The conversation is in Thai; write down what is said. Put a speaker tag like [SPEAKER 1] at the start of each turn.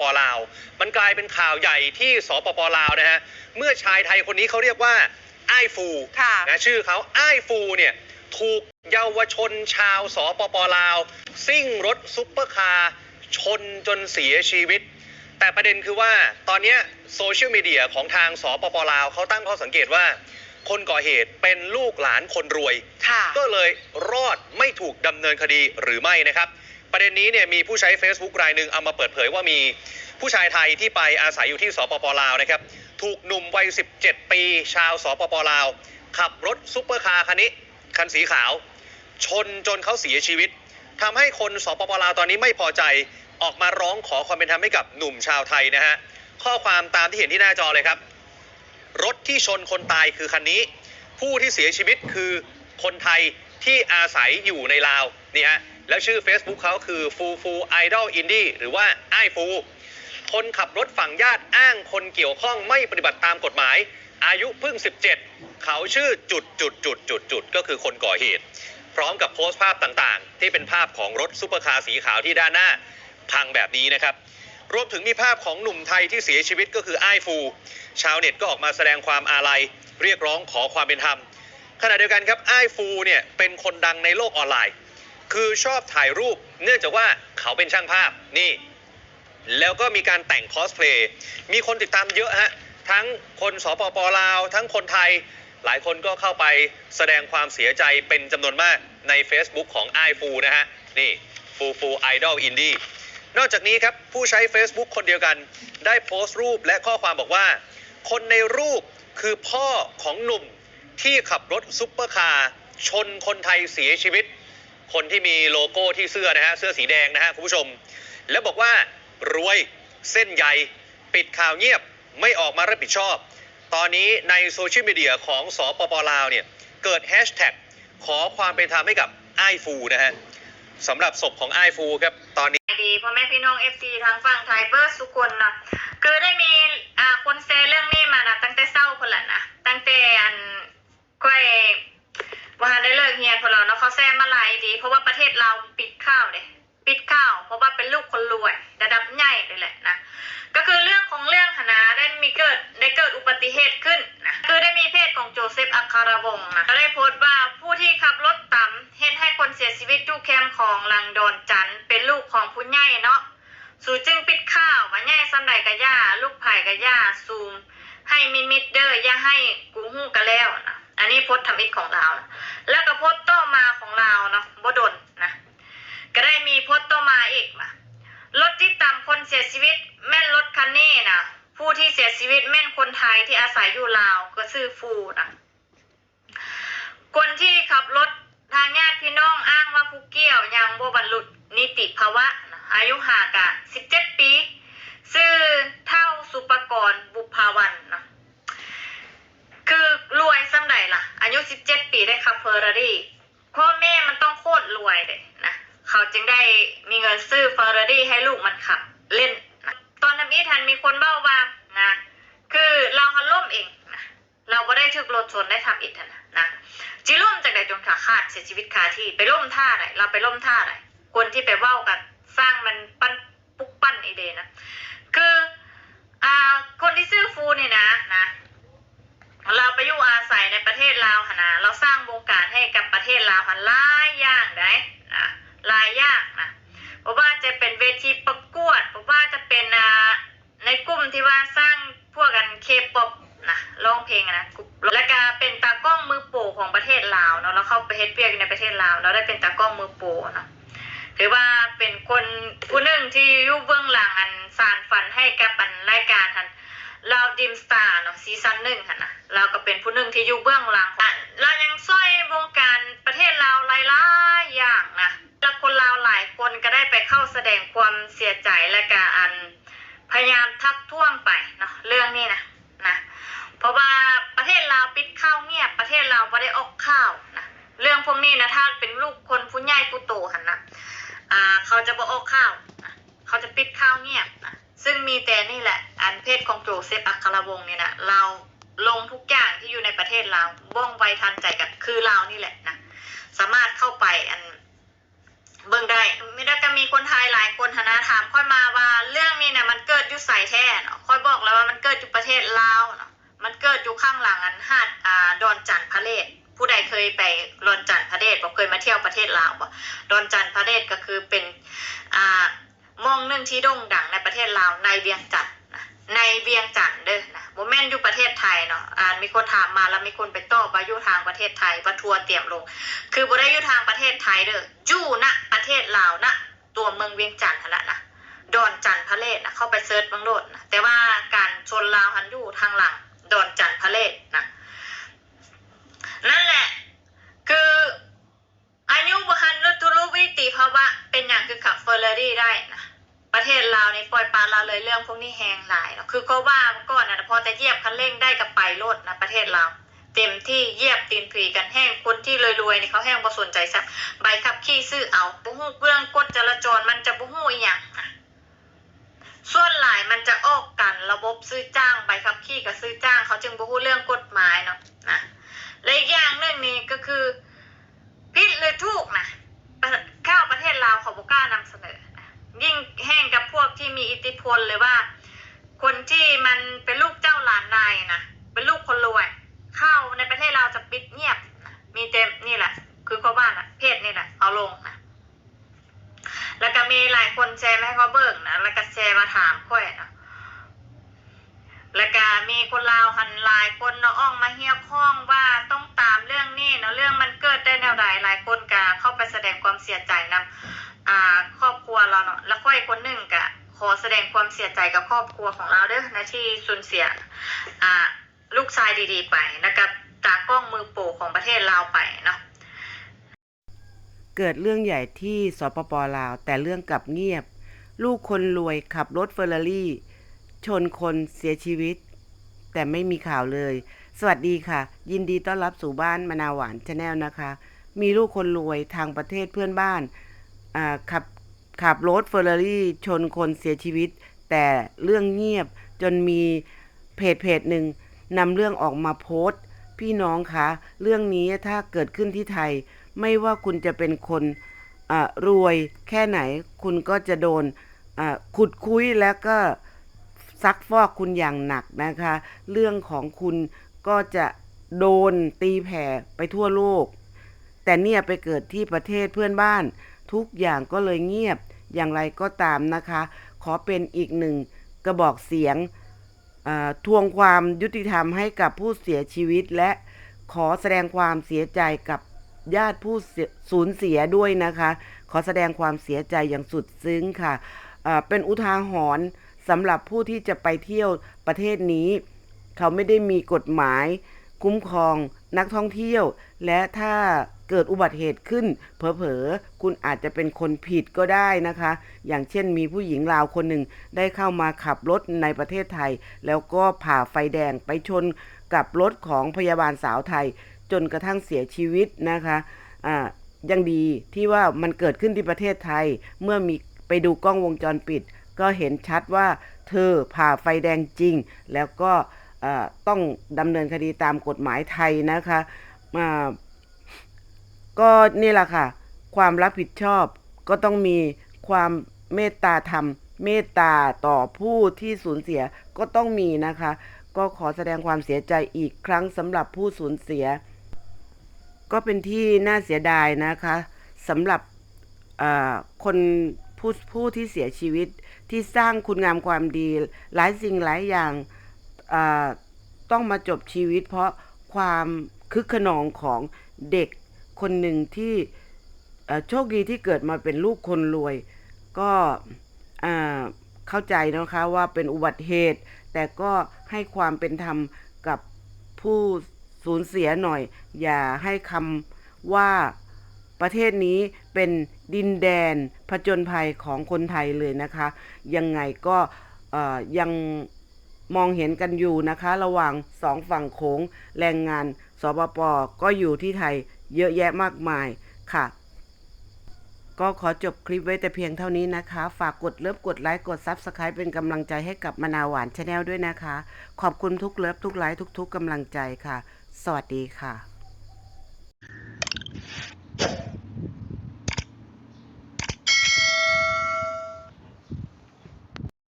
[SPEAKER 1] ปลาว มันกลายเป็นข่าวใหญ่ที่สปปลาวนะฮะ เมื่อชายไทยคนนี้เขาเรียกว่าไอ้ายฟู
[SPEAKER 2] ค่ะ
[SPEAKER 1] นะชื่อเขาไอ้ายฟูเนี่ยถูกเยาวชนชาวสปปลาว ซิ่งรถซุปเปอร์คาร์ชนจนเสียชีวิต แต่ประเด็นคือว่าตอนเนี้ยโซเชียลมีเดียของทางสปปลาวเขาตั้งข้อสังเกตว่า คนก่อเหตุเป็นลูกหลานคนรวย
[SPEAKER 2] ค่ะ
[SPEAKER 1] ก็เลยรอดไม่ถูกดำเนินคดีหรือไม่นะครับ ประเด็นนี้เนี่ยมีผู้ใช้ Facebook รายหนึ่งเอามาเปิดเผยว่ามีผู้ชายไทยที่ไปอาศัยอยู่ที่สปปลาวนะครับ ถูกหนุ่มวัย 17 ปี ชาวสปปลาว ขับรถซุปเปอร์คาร์คันนี้ คันสีขาว ชนจนเขาเสียชีวิตทำให้คนสปปลาวตอนนี้ไม่พอใจออกมาร้องขอความเป็นธรรมให้กับหนุ่มชาวไทยนะฮะข้อความตามที่เห็นที่หน้าจอเลยครับ รถที่ชนคนตายคือคันนี้ ผู้ที่เสียชีวิตคือคนไทยที่อาศัยอยู่ในลาวนี่ฮะ แล้วชื่อ Facebook เขาคือฟูฟูไอดอลอินดี้หรือว่าไอฟูคนขับรถฝั่งญาติอ้างคนเกี่ยวข้องไม่ปฏิบัติตามกฎหมาย อายุเพิ่ง 17 เขาชื่อจุดจุดจุดจุดจุดก็คือคนก่อเหตุ พร้อมกับโพสต์ภาพต่างๆ ที่เป็นภาพของรถซุปเปอร์คาร์สีขาวที่ด้านหน้า พังแบบนี้นะครับ รวมถึงมีภาพของหนุ่มไทยที่เสียชีวิตก็คือไอ้ฟู ชาวเน็ตก็ออกมาแสดงความอาลัย เรียกร้องขอความเป็นธรรมขณะเดียวกันครับไอ้ฟูเนี่ยเป็นคนดังในโลกออนไลน์ คือชอบถ่ายรูปเนื่องจากว่าเขาเป็นช่างภาพนี่ แล้วก็มีการแต่งคอสเพลย์มีคนติดตามเยอะฮะ ทั้งคนสปปลาว ทั้งคนไทย หลายคนก็เข้าไปแสดงความเสียใจเป็นจำนวนมากใน Facebook ของไอฟูนะฮะ นี่ฟูฟูไอดอลอินดี้นอกจากนี้ครับ ผู้ใช้ Facebook คนเดียวกัน ได้โพสต์รูปและข้อความบอกว่า คนในรูปคือพ่อของหนุ่มที่ขับรถซุปเปอร์คาร์ชนคนไทยเสียชีวิต คนที่มีโลโก้ที่เสื้อนะฮะเสื้อสีแดงนะฮะคุณผู้ชม แล้วบอกว่ารวยเส้นใหญ่ปิดข่าวเงียบไม่ออกมารับผิดชอบ ตอนนี้ในโซเชียลมีเดียของสปปลาวเนี่ยเกิดแฮชแท็กขอความเป็นธรรมให้กับไอ้ฟูนะฮะสำหรับศพของไอ้ฟูครับตอนนี้
[SPEAKER 2] ดีพ่อแม่พี่น้องเอฟซีทางฝั่งไทยเบิร์สุกคนนะคือได้มีอ่าคนแชร์เรื่องนี้มานะตั้งแต่เศร้าคนละนะตั้งแต่อันก้อย ว่าได้เลิกเฮียนคนเราเนาะเขาแซมมาหลายดี เพราะว่าประเทศเราปิดข้าวเด้ปิดข้าว เพราะว่าเป็นลูกคนรวยระดับใหญ่เลยแหละนะก็คือเรื่องของเรื่องนะได้มีเกิดได้เกิดอุบัติเหตุขึ้นนะคือได้มีเพจของโจเซฟอัคารวงศ์นะก็ได้โพสต์ว่าผู้ที่ขับรถต่ำเห็นให้คนเสียชีวิตอยู่แคมป์ของลังดอนจันเป็นลูกของผู้ใหญ่เนาะสู่จึงปิดข้าวว่าใหญ่สำใดกะย่าลูกไผ่กะย่าซูม ให้มิมิดเดอร์ย่าให้กูฮู้กะแล้วนะ อันนี้พสต์ทำอิดของเรานะแล้วก็พสต์ต่อมาของเราเนาะบดนนะ ก็ได้มีพสต์ต่อมาอีกมารถที่ตามคนเสียชีวิต แม่นรถคันนี้นะผู้ที่เสียชีวิตแม่นคนไทยที่อาศัยอยู่ลาวก็ชื่อฟูนะคนที่ขับรถทางญาติพี่น้องอ้างว่าผู้เกี่ยวยังบ่บรรลุนิติภาวะนะอายุห่างกัน17 ปี ชื่อเท่าสุปกรณ์บุพาวันนะคือรวยสำใดล่ะ อายุ 17 ปีได้ขับเฟอร์รารี่พ่อแม่มันต้องโคตรรวยเลยนะเขาจึงได้มีเงินซื้อเฟอร์รารี่ให้ลูกมันขับเล่นนะตอนนั้นอีทันมีคนเบ้าว่านะคือเราฮันล่มเองนะเราก็ได้ถึกรถชนได้ทำอิฐนะนะจิล่มจากไหนจนขาขาดเสียชีวิตคาที่ไปล่มท่าไหนเราไปล่มท่าไหนคนที่ไปเว้ากันสร้างมันปั้นปุ๊กปั้นไอเดนะ คืออ่าคนที่ซื้อฟูนี่นะนะ เราไปอยู่อาศัยในประเทศลาวหนนะเราสร้างวงการให้กับประเทศลาวหันลายอย่างได้นะหลายอย่างนะเพราะว่าจะเป็นเวทีประกวดเพราะว่าจะเป็นในกลุ่มที่ว่าสร้างพวกกันเคป๊อปนะร้องเพลงนะแล้วก็เป็นตากล้องมือโปรของประเทศลาวเนาะเราเข้าไปเฮ็ดเวียกในประเทศลาวเราได้เป็นตากล้องมือโปรเนาะถือว่าเป็นคนผู้หนึ่งที่อยู่เบื้องหลังอันสารฝันให้กับอันรายการทัน เราดิมสตาร์เนาะซีซั่นหนึ่งค่ะนะเราก็เป็นผู้หนึ่งที่อยู่เบื้องหลังเรายังช่วยวงการประเทศเราหลายๆอย่างนะแล้วคนเราวหลายคนก็ได้ไปเข้าแสดงความเสียใจและก็อันพยายามทักท้วงไปเนาะเรื่องนี้นะนะเพราะว่าประเทศเราวปิดข้าวเงียบประเทศเราไม่ได้ออกข้าวนะเรื่องพวกนี้นะถ้าเป็นลูกคนผู้ใหญ่ผู้โตหันนะอ่าเขาจะบ่ออกข้าวนะเขาจะปิดข้าวเงียบนะ ซึ่งมีแต่นี่แหละ อันเพศของโจเซฟอัครวงศ์เนี่ยนะเราลงทุกอย่างที่อยู่ในประเทศเราว่องไวทันใจกับคือเรานี่แหละนะสามารถเข้าไปอันเบิ่งได้ไม่ได้ก็มีคนไทยหลายคนหนนะถามค่อยมาว่าเรื่องนี้เนี่ยมันเกิดอยู่ไสแท้เนาะค่อยบอกแล้วว่ามันเกิดอยู่ประเทศลาวเนาะมันเกิดอยู่ข้างหลังอันหาดอ่าดอนจันทร์พระเลศผู้ใดเคยไปดอนจันทร์พระเลศบ่เคยมาเที่ยวประเทศลาวบ่ดอนจันทร์พระเลศก็คือเป็นอ่า มองหนึ่งที่โด่งดังในประเทศลาวในเวียงจันทน์นะในเวียงจันทน์เด้อนะบ่แม่นอยู่ประเทศไทยเนาะอ่ามีคนถามมาแล้วมีคนไปตอบว่าอยู่ทางประเทศไทยว่าทัวร์เตรียมลง คือบ่ได้อยู่ทางประเทศไทยเด้ออยู่ณประเทศลาวณตัวเมืองเวียงจันทน์นั่นแหละนะดอนจันทร์พระเลศนะเข้าไปเซิร์ชบางโลดนะแต่ว่าการชนลาวหันอยู่ทางหลังดอนจันทร์พระเลศนะนั่นแหละ คืออายุบ่ทันรู้ตุรู้ วิติภาเป็นอย่างคือขับเฟอร์เรารี่ได้นะประเทศลาวในปล่อยปลาลาเลยเรื่องพวกนี้แหงหลายเนาะคือก็ว่าเมื่อก่อนนะพอจะเหยียบคันเร่งได้กับไปโลดนะประเทศลาวเต็มที่เยียบตีนผีกันแห้งคนที่รวยๆนี่เขาแห้งบ่สนใจซักใบขับขี่ซื้อเอาบ่ฮู้เรื่องกฎจราจรมันจะบ่ฮู้อีหยังส่วนหลายมันจะออกกันระบบซื้อจ้างใบขับขี่กับซื้อจ้าง เขาจึงบ่ฮู้เรื่องกฎหมายเนาะนะและอีกอย่างหนึงนี่ก็คือผิดหรือถูกนะ ข้าวประเทศลาวเขาบ่กล้านำเสนอ ยิ่งแห้งกับพวกที่มีอิทธิพลหรือว่า คนที่มันเป็นลูกเจ้าหลานนายนะเป็นลูกคนรวยเข้าในประเทศเราจะปิดเงียบ มีเต็มนี่แหละ คือเขาบ้านอะเพศนี่แหละเอาลงนะแล้วก็มีหลายคนแชร์มาให้เขาเบิ่งนะแล้วก็แชร์มาถามค่อยนะแล้วก็มีคนลาวหันหลายคนเนาะอ้องมาเฮียข้องว่าต้องตามเรื่องนี้เนาะเรื่องมันเกิดได้แนวใดหลายคนก ไปแสดงความเสียใจนำอ่าครอบครัวเราเนาะแล้วค่อยคนหนึ่งก็ขอแสดงความเสียใจกับครอบครัวของเราเด้อนะที่สูญเสียอ่าลูกชายดีๆ ไปนะครับตากล้องมือโปรของประเทศลาวไปเนาะ
[SPEAKER 3] เกิดเรื่องใหญ่ที่สปปลาว แต่เรื่องกลับเงียบ ลูกคนรวยขับรถเฟอร์รารี่ ชนคนเสียชีวิต แต่ไม่มีข่าวเลย สวัสดีค่ะ ยินดีต้อนรับสู่บ้านมนาหวานชาแนลนะคะ มีลูกคนรวยทางประเทศเพื่อนบ้านขับขับรถเฟอร์รารี่ชนคนเสียชีวิต แต่เรื่องเงียบจนมีเพจเพจหนึ่งนำเรื่องออกมาโพสต์ พี่น้องคะ เรื่องนี้ถ้าเกิดขึ้นที่ไทย ไม่ว่าคุณจะเป็นคนรวยแค่ไหน คุณก็จะโดนขุดคุยแล้วก็ซักฟอกคุณอย่างหนักนะคะ เรื่องของคุณก็จะโดนตีแผ่ไปทั่วโลก แต่เนี่ยไปเกิดที่ประเทศเพื่อนบ้าน ทุกอย่างก็เลยเงียบอย่างไรก็ตามนะคะ ขอเป็นอีกหนึ่งกระบอกเสียงทวงความยุติธรรมให้กับผู้เสียชีวิต และขอแสดงความเสียใจกับญาติผู้สูญเสียด้วยนะคะ ขอแสดงความเสียใจอย่างสุดซึ้งค่ะอ่าเป็นอุทาหรณ์สำหรับผู้ที่จะไปเที่ยวประเทศนี้ เขาไม่ได้มีกฎหมาย คุ้มครองนักท่องเที่ยว และถ้า เกิดอุบัติเหตุขึ้น เผลอๆ คุณอาจจะเป็นคนผิดก็ได้นะคะ อย่างเช่นมีผู้หญิงลาวคนหนึ่งได้เข้ามาขับรถในประเทศไทย แล้วก็ผ่าไฟแดงไปชนกับรถของพยาบาลสาวไทย จนกระทั่งเสียชีวิตนะคะอ่ายังดีที่ว่ามันเกิดขึ้นที่ประเทศไทย เมื่อมีไปดูกล้องวงจรปิด ก็เห็นชัดว่าเธอผ่าไฟแดงจริง แล้วก็ต้องดำเนินคดีตามกฎหมายไทยนะคะอ่า ก็นี่แหละค่ะ ความรับผิดชอบก็ต้องมีความเมตตาธรรม เมตตาต่อผู้ที่สูญเสียก็ต้องมีนะคะ ก็ขอแสดงความเสียใจอีกครั้งสำหรับผู้สูญเสีย ก็เป็นที่น่าเสียดายนะคะสำหรับคนผู้ผู้ที่เสียชีวิตที่สร้างคุณงามความดี หลายสิ่งหลายอย่างต้องมาจบชีวิต เพราะความคึกขนองของเด็ก คนหนึ่งที่โชคดีที่เกิดมาเป็นลูกคนรวย ก็เข้าใจนะคะว่าเป็นอุบัติเหตุ แต่ก็ให้ความเป็นธรรมกับผู้สูญเสียหน่อย อย่าให้คำว่าประเทศนี้เป็นดินแดนผจญภัยของคนไทยเลยนะคะ ยังไงก็ยังมองเห็นกันอยู่นะคะ ระหว่างสองฝั่งโขงแรงงานสปปก็อยู่ที่ไทย เยอะแยะมากมายค่ะ ก็ขอจบคลิปไว้แต่เพียงเท่านี้นะคะ ฝากกดเลิฟกดไลค์กด Subscribe เป็นกำลังใจให้กับมนาหวานชาแนลด้วยนะคะ ขอบคุณทุกเลิฟทุกไลค์ทุก ๆกำลังใจค่ะ สวัสดีค่ะ